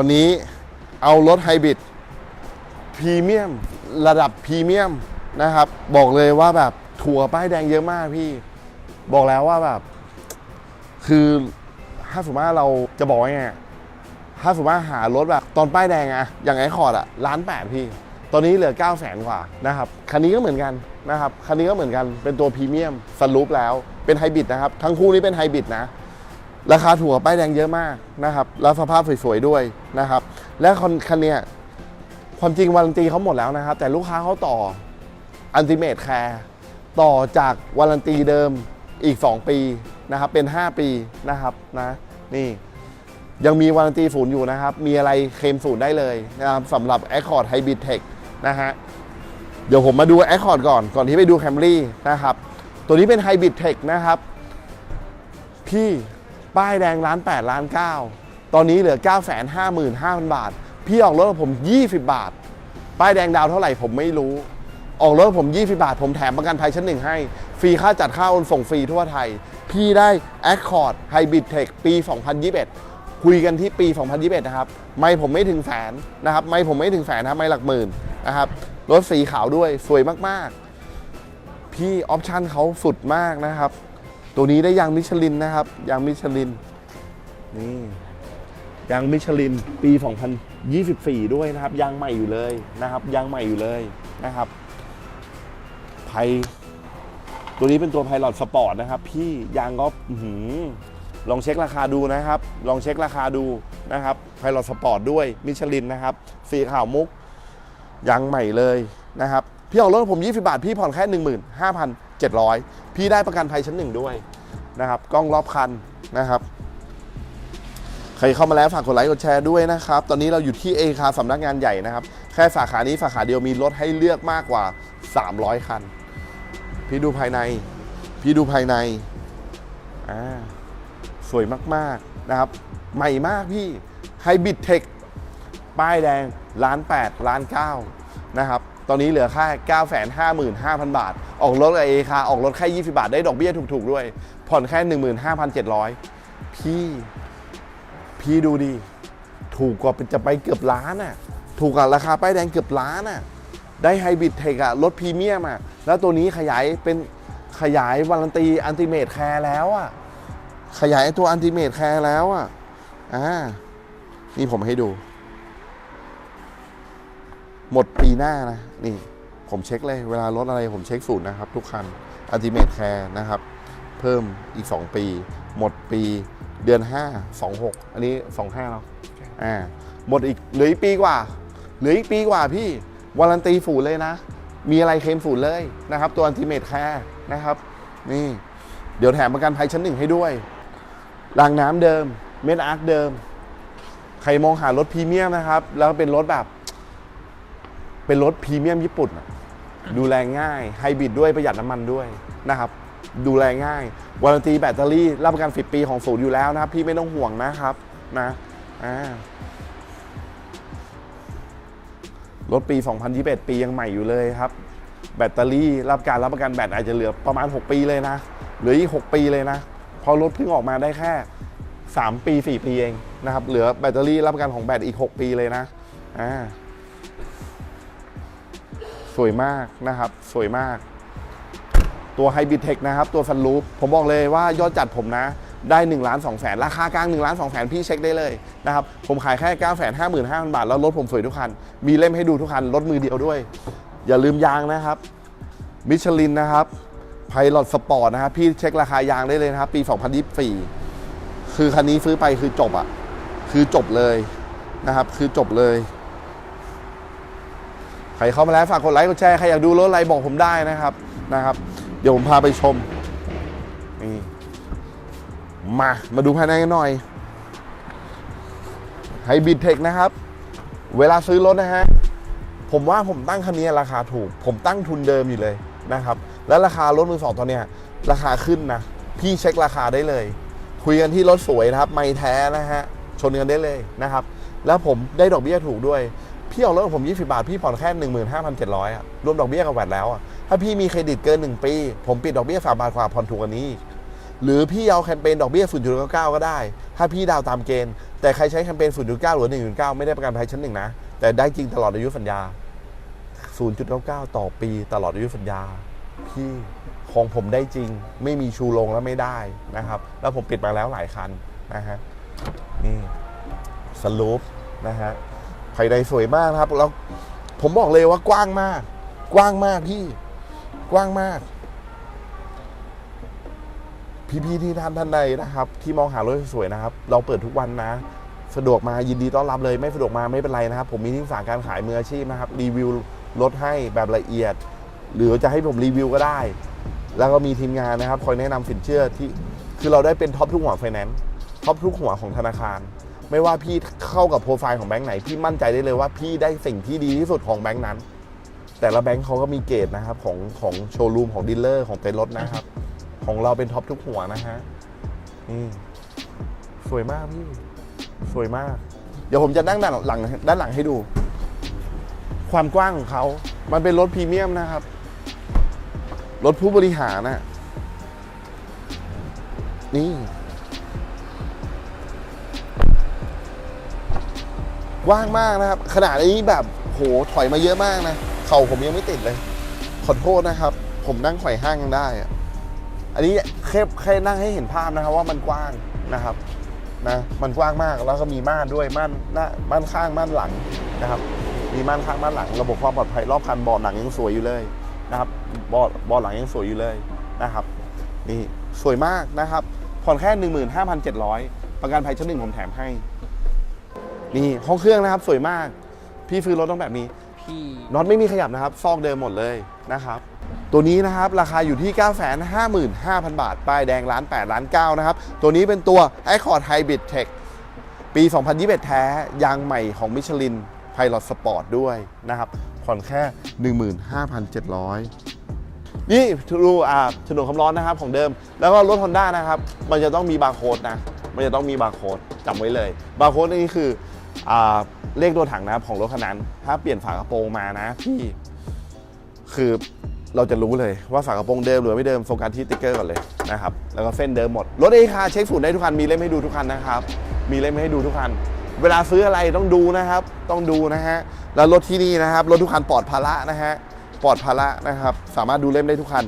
วันนี้เอารถไฮบริดพรีเมียมระดับพรีเมียมนะครับ บอกเลยว่าแบบถั่วป้ายแดงเยอะมากพี่ บอกแล้วว่าแบบ คือถ้าสมมติว่าเราจะบอกว่าไงถ้าสมมติว่าหารถแบบตอนป้ายแดงอะอย่างไอคอร์ดอะล้านแปดพี่ ตอนนี้เหลือ 9 0 0แสนกว่านะครับ คันนี้ก็เหมือนกันนะครับ คันนี้ก็เหมือนกันเป็นตัวพรีเมียมสลูปแล้วเป็นไฮบริดนะครับ ทั้งคู่นี้เป็นไฮบริดนะ ราคาถูกกว่าป้ายแดงเยอะมากนะครับ แล้วสภาพสวยๆด้วยนะครับ และคันคันเนี้ยความจริงวารันตีเขาหมดแล้วนะครับ แต่ลูกค้าเขาต่ออันติเม e แคร์ต่อจากวารันตีเดิมอีก 2 ปีนะครับ เป็น 5 ปีนะครับนะนี่ยังมีวารันตีศูนย์อยู่นะครับ มีอะไรเคลมศูนย์ได้เลยนะครับสำหรับ Accord Hybrid Tech นะฮะเดี๋ยวผมมาดู Accord ก่อนก่อนที่ไปดู Camry นะครับ ตัวนี้เป็น Hybrid Tech นะครับ พี่ ป้ายแดงล้าน8ล้าน9 ตอนนี้เหลือ 9 5 5 0 0 0 บาท พี่ออกรถผม 20 บาท ป้ายแดงดาวเท่าไหร่ผมไม่รู้ ออกรถผม 20 บาท ผมแถมประกันภัยชั้นหนึ่งให้ ฟรีค่าจัดค่าโอนส่งฟรีทั่วไทย พี่ได้ Accord Hybrid Tech ปี 2021 คุยกันที่ปี 2021 นะครับ ไม่ผมไม่ถึงแสนนะครับ ไม่ผมไม่ถึงแสนนะไม่หลักหมื่นนะครับ รถสีขาวด้วยสวยมากๆ พี่ออปชั่นเขาสุดมากนะครับ ตัวนี้ได้ยางมิชลินนะครับยางมิชลินนี่ยางมิชลินปี 2024 ด้วยนะครับยางใหม่อยู่เลยนะครับยางใหม่อยู่เลยนะครับไพตัวนี้เป็นตัวไพลอตสปอร์ตนะครับ พี่ยางก็ลองเช็คราคาดูนะครับ ลองเช็คราคาดูนะครับไพลอตสปอร์ตด้วยมิชลินนะครับสีขาวมุกยางใหม่เลยนะครับพี่ออกรถผม 20 บาท พี่ผ่อนแค่ 700 พี่ได้ประกันภัยชั้นหนึ่งด้วยนะครับกล้องรอบคันนะครับ ใครเข้ามาแล้วฝากกดไลค์กดแชร์ด้วยนะครับ ตอนนี้เราอยู่ที่เอคาสำนักงานใหญ่นะครับ แค่สาขานี้สาขาเดียวมีรถให้เลือกมากกว่า 300 คัน พี่ดูภายใน พี่ดูภายในอ่าสวยมากๆนะครับ ใหม่มากพี่ไฮบริดเทคป้ายแดงล้าน8ล้าน9 นะครับ ตอนนี้เหลือแค่9 5 5 0 0 0 บาท ออกรถเอคาออกรถแค่ 20 บาท ได้ดอกเบี้ยถูกๆด้วย ผ่อนแค่ 15,700 พี่ พี่ดูดิถูกกว่าจะไปเกือบล้านอะ ถูกกว่าราคาป้ายแดงเกือบล้านอะ ได้ไฮบริดเทคอะรถพรีเมียมอะแล้วตัวนี้ขยายเป็นขยายวารันตีอันติเมทแคร์แล้วอะขยายตัวอันติเมทแคร์แล้วอะอ่า นี่ผมให้ดู หมดปีหน้านะนี่ผมเช็คเลยเวลารถอะไรผมเช็คสูตรนะครับ ทุกคันอันติเมทแคร์นะครับ เพิ่มอีก 2 ปี หมดปีเดือน 5 26 อันนี้ 25แล้วอ่าหมดอีกเหลืออีกปีกว่าเหลืออีกปีกว่าพี่วารันตีฝูนเลยนะ มีอะไรเคลมฝูนเลยนะครับ ตัวอันติเมทแคร์นะครับ นี่ เดี๋ยวแถมประกันภัยชั้นหนึ่งให้ด้วยรางน้ำเดิม เมดอาร์คเดิม ใครมองหารถพรีเมียมนะครับ แล้วเป็นรถแบบ เป็นรถพรีเมียมญี่ปุ่นอะดูแลง่ายไฮบริดด้วยประหยัดน้ำมันด้วยนะครับดูแลง่ายวารันตีแบตเตอรี่รับประกัน10ปีของศูนย์อยู่แล้วนะครับ พี่ไม่ต้องห่วงนะครับนะอ่ารถปี 2021 ปียังใหม่อยู่เลยครับ แบตเตอรี่รับการรับประกันแบตอาจจะเหลือประมาณ 6 ปีเลยนะเหลืออีก 6 ปีเลยนะพราะรถเพิ่งออกมาได้แค่ 3 ปี 4 ปีเองนะครับ เหลือแบตเตอรี่รับประกันของแบตอีก 6 ปีเลยนะอ่า สวยมากนะครับ สวยมาก ตัวไฮบริดเทคนะครับ ตัวฟันลูปผมบอกเลยว่ายอดจัดผมนะ ได้1ล้าน2แสนราคากลาง1ล้าน2แสนพี่เช็คได้เลยนะครับ ผมขายแค่9 5 5 5 0 0 0บาท แล้วรถผมสวยทุกคัน มีเล่มให้ดูทุกคัน รถมือเดียวด้วย อย่าลืมยางนะครับมิชลินนะครับไพลอตสปอร์ตนะครับ พี่เช็คราคายางได้เลยนะครับ ปี 2024 คือคันนี้ซื้อไปคือจบอะคือจบเลยนะครับ คือจบเลย ใครเข้ามาแล้วฝากกดไลค์กดแชร์ใครอยากดูรถอะไรบอกผมได้นะครับนะครับ เดี๋ยวผมพาไปชมนี่มามาดูภายในกันหน่อยไฮบริดเทคนะครับ เวลาซื้อรถนะฮะผมว่าผมตั้งคันนี้ราคาถูก ผมตั้งทุนเดิมอยู่เลยนะครับ แล้วราคารถมือสองตอนเนี้ยราคาขึ้นนะ พี่เช็คราคาได้เลย คุยกันที่รถสวยนะครับ ไม่แท้นะฮะ ชนกันได้เลยนะครับ แล้วผมได้ดอกเบี้ยถูกด้วย พี่เอารถกับผม 20 บาท พี่ผ่อนแค่ 15,700อะรวมดอกเบี้ยกับแวดแล้วอะถ้าพี่มีเครดิตเกิน 1 ปี ผมปิดดอกเบี้ย 3 บาทกว่าผ่อนถูกกว่านี้ หรือพี่เอาแคมเปญดอกเบี้ย 0.99 ก็ได้ ถ้าพี่ดาวตามเกณฑ์ แต่ใครใช้แคมเปญ 0.9 หรือ 1.9 ไม่ได้ประกันภัยชั้นหนึ่งนะ แต่ได้จริงตลอดอายุสัญญา 0.99 ต่อปีตลอดอายุสัญญา พี่ของผมได้จริง ไม่มีชูลงแล้วไม่ได้นะครับ แล้วผมปิดมาแล้วหลายคันนะฮะ นี่สลูปนะฮะ ภายในสวยมากนะครับ แล้วผมบอกเลยว่ากว้างมาก กว้างมากพี่ กว้างมาก พี่ๆที่ท่านท่านใดนะครับ ที่มองหารถสวยนะครับ เราเปิดทุกวันนะสะดวกมายินดีต้อนรับเลย ไม่สะดวกมาไม่เป็นไรนะครับ ผมมีที่ปรึกษาการขายมืออาชีพนะครับรีวิวรถให้แบบละเอียด หรือจะให้ผมรีวิวก็ได้ แล้วก็มีทีมงานนะครับ คอยแนะนำสินเชื่อที่คือเราได้เป็นท็อปทุกหัวไฟแนนซ์ท็อปทุกหัวของธนาคาร ไม่ว่าพี่เข้ากับโปรไฟล์ของแบงค์ไหน พี่มั่นใจได้เลยว่าพี่ได้สิ่งที่ดีที่สุดของแบงค์นั้น แต่ละแบงค์เขาก็มีเกรดนะครับของของโชว์รูมของดีลเลอร์ของเต็นท์รถนะครับ ของเราเป็นท็อปทุกหัวนะฮะนี่สวยมากพี่ สวยมาก เดี๋ยวผมจะนั่งด้านหลังด้านหลังให้ดู ความกว้างของเขา มันเป็นรถพรีเมียมนะครับ รถผู้บริหารน่ะนี่ ว้างมากนะครับ ขนาดนี้แบบโหถอยมาเยอะมากนะ เข่าผมยังไม่ติดเลย ขอโทษนะครับ ผมนั่งไขว่ห้างยังได้อะอันนี้แค่แค่นั่งให้เห็นภาพนะครับ ว่ามันกว้างนะครับนะมันกว้างมากแล้วก็มีม่านด้วยม่านหน้าม่านข้างม่านหลังนะครับ มีม่านข้างม่านหลัง ระบบความปลอดภัยรอบคันบาะหนังยังสวยอยู่เลยนะครับบาะเบาะหลังยังสวยอยู่เลยนะครับ นี่สวยมากนะครับผ่อนแค่ 15,700 ประกันภัยชั้นหนึ่งผมแถมให้ นี่ห้องเครื่องนะครับสวยมาก พี่ซื้อรถต้องแบบนี้พี่น็อตไม่มีขยับนะครับ ซอกเดิมหมดเลยนะครับ ตัวนี้นะครับราคาอยู่ที่ 955,000 บาท ป้ายแดงล้าน8ล้าน9นะครับ ตัวนี้เป็นตัว Accord Hybrid Tech ปี 2021 แท้ ยางใหม่ของมิชลิน Pilot Sport ด้วยนะครับผ่อนแค่ 15,700นี่ดูอ่าถนนคำร้อนนะครับของเดิม แล้วก็รถ Honda นะครับ มันจะต้องมีบาร์โค้ดนะ มันจะต้องมีบาร์โค้ดจำไว้เลย บาร์โค้ดนี่คืออ่า เลขตัวถังนะของรถคันนั้น ถ้าเปลี่ยนฝากระโปรงมานะพี่คือเราจะรู้เลยว่าฝากระโปรงเดิมหรือไม่เดิมโฟกัสที่ติ๊กเกอร์ก่อนเลยนะครับแล้วก็เส้นเดิมหมดรถเอคาเช็คศูนย์ได้ทุกคันมีเล่มให้ดูทุกคันนะครับมีเล่มให้ดูทุกคันเวลาซื้ออะไรต้องดูนะครับ ต้องดูนะฮะแล้วรถที่นี่นะครับรถทุกคันปลอดภาระนะฮะปลอดภาระนะครับ สามารถดูเล่มได้ทุกคัน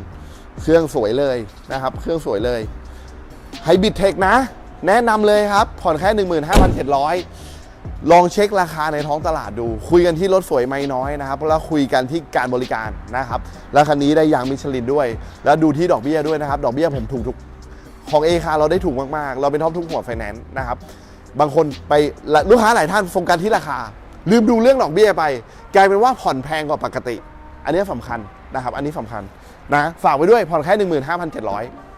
เครื่องสวยเลยนะครับ เครื่องสวยเลยไฮบิดเทคนะ แนะนำเลยครับ ผ่อนแค่ 15,700 ลองเช็คราคาในท้องตลาดดู คุยกันที่รถสวยไม่น้อยนะครับแล้วคุยกันที่การบริการนะครับแล้วคันนี้ได้ยางมิชลินด้วย แล้วดูที่ดอกเบี้ยด้วยนะครับ ดอกเบี้ยผมถูกทุกของเอคาเราได้ถูกมากๆ เราเป็นท็อปทุกหัวไฟแนนซ์นะครับบางคนไปลูกค้าหลายท่านโฟกัสที่ราคา ลืมดูเรื่องดอกเบี้ยไป กลายเป็นว่าผ่อนแพงกว่าปกติ อันนี้สำคัญนะครับ อันนี้สำคัญนะฝากไว้ด้วยผ่อนแค่ 15,700